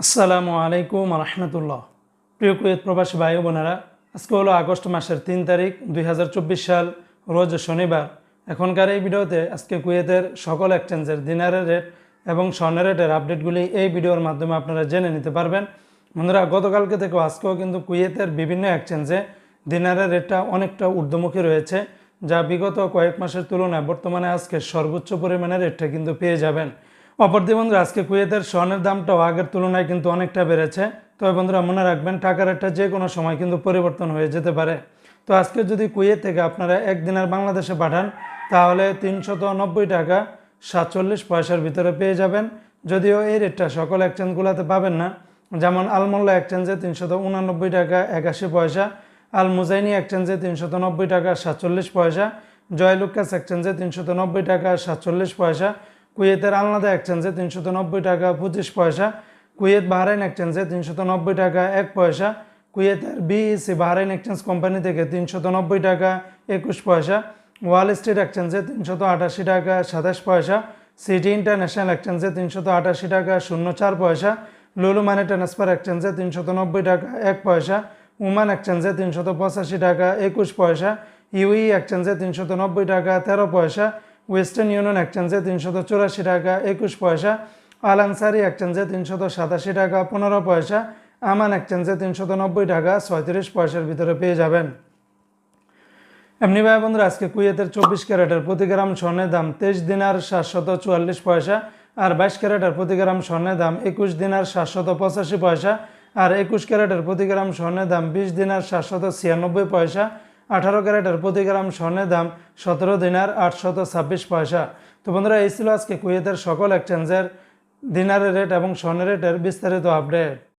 আসসালামু আলাইকুম রহমতুল্লাহ প্রিয় কুয়েত প্রবাসী ভাই বোনেরা, আজকে হলো আগস্ট মাসের তিন তারিখ, দুই হাজার চব্বিশ সাল, রোজ শনিবার। এখনকার এই ভিডিওতে আজকে কুয়েতের সকল এক্সচেঞ্জের দিনারের রেট এবং স্বর্ণের রেটের আপডেটগুলি এই ভিডিওর মাধ্যমে আপনারা জেনে নিতে পারবেন। বন্ধুরা, গতকালকে থেকেও আজকেও কিন্তু কুয়েতের বিভিন্ন এক্সচেঞ্জে দিনারের রেটটা অনেকটা ঊর্ধ্বমুখী রয়েছে, যা বিগত কয়েক মাসের তুলনায় বর্তমানে আজকে সর্বোচ্চ পরিমাণের রেটটা কিন্তু পেয়ে যাবেন। অপরদিকে বন্ধুরা আজকে কুয়েতের স্বর্ণের দামটাও আগের তুলনায় কিন্তু অনেকটা বেড়েছে। তবে বন্ধুরা, মনে রাখবেন, টাকার রেটটা যে কোনো সময় কিন্তু পরিবর্তন হয়ে যেতে পারে। তো আজকে যদি কুয়েত থেকে আপনারা একদিনের বাংলাদেশে পাঠান, তাহলে তিনশত নব্বই টাকা সাতচল্লিশ পয়সার ভিতরে পেয়ে যাবেন। যদিও এই রেটটা সকল এক্সচেঞ্জগুলোতে পাবেন না। যেমন আলমোল্লা এক্সচেঞ্জে তিনশত উনানব্বই টাকা একাশি পয়সা আল মুজাইনি এক্সচেঞ্জে তিনশত নব্বই টাকা সাতচল্লিশ পয়সা, জয়লুকাস এক্সচেঞ্জে তিনশত নব্বই টাকা সাতচল্লিশ পয়সা কুয়েতের আলনাদা এক্সচেঞ্জে তিনশত নব্বই টাকা, পঁচিশ পয়সা। কুয়েত বাহরাইন এক্সচেঞ্জে তিনশত নব্বই টাকা, এক পয়সা। কুয়েতের বিইসি বাহরাইন এক্সচেঞ্জ কোম্পানি থেকে তিনশত নব্বই টাকা, একুশ পয়সা। ওয়াল স্ট্রিট এক্সচেঞ্জে তিনশত আটাশি টাকা, সাতাশ পয়সা। সিটি ইন্টারন্যাশনাল এক্সচেঞ্জে তিনশত আটাশি টাকা, শূন্য চার পয়সা। লুলু মানি ট্রান্সফার এক্সচেঞ্জে তিনশত নব্বই টাকা, এক পয়সা। উমান এক্সচেঞ্জে তিনশত পঁচাশি টাকা, একুশ পয়সা। ইউই এক্সচেঞ্জে তিনশত নব্বই টাকা, তেরো পয়সা। ওয়েস্টার্ন ইউনিয়ন এক্সচেঞ্জে তিনশত চুরাশি টাকা, একুশ পয়সা। আল আনসারি এক্সচেঞ্জে তিনশত সাতাশি টাকা, পনেরো পয়সা। আমান এক্সচেঞ্জে তিনশত নব্বই টাকা, ছয়ত্রিশ পয়সার ভিতরে পেয়ে যাবেন। এমনি ভাই বন্ধুরা, আজকে কুয়েতের চব্বিশ ক্যারেটের প্রতি গ্রাম স্বর্ণের দাম তেইশ দিনার সাতশত চুয়াল্লিশ পয়সা আর বাইশ ক্যারেটের প্রতি গ্রাম স্বর্ণের দাম একুশ দিনার সাতশত পঁচাশি পয়সা আর একুশ ক্যারেটের প্রতি গ্রাম স্বর্ণের দাম বিশ দিনার সাতশত ছিয়ানব্বই পয়সা আঠারো ক্যারেটের প্রতি গ্রাম স্বর্ণের দাম সতেরো দিনার আটশত ছাব্বিশ পয়সা। তো বন্ধুরা, এই ছিল আজকে কুয়েতের সকল এক্সচেঞ্জের দিনারের রেট এবং স্বর্ণের রেটের বিস্তারিত আপডেট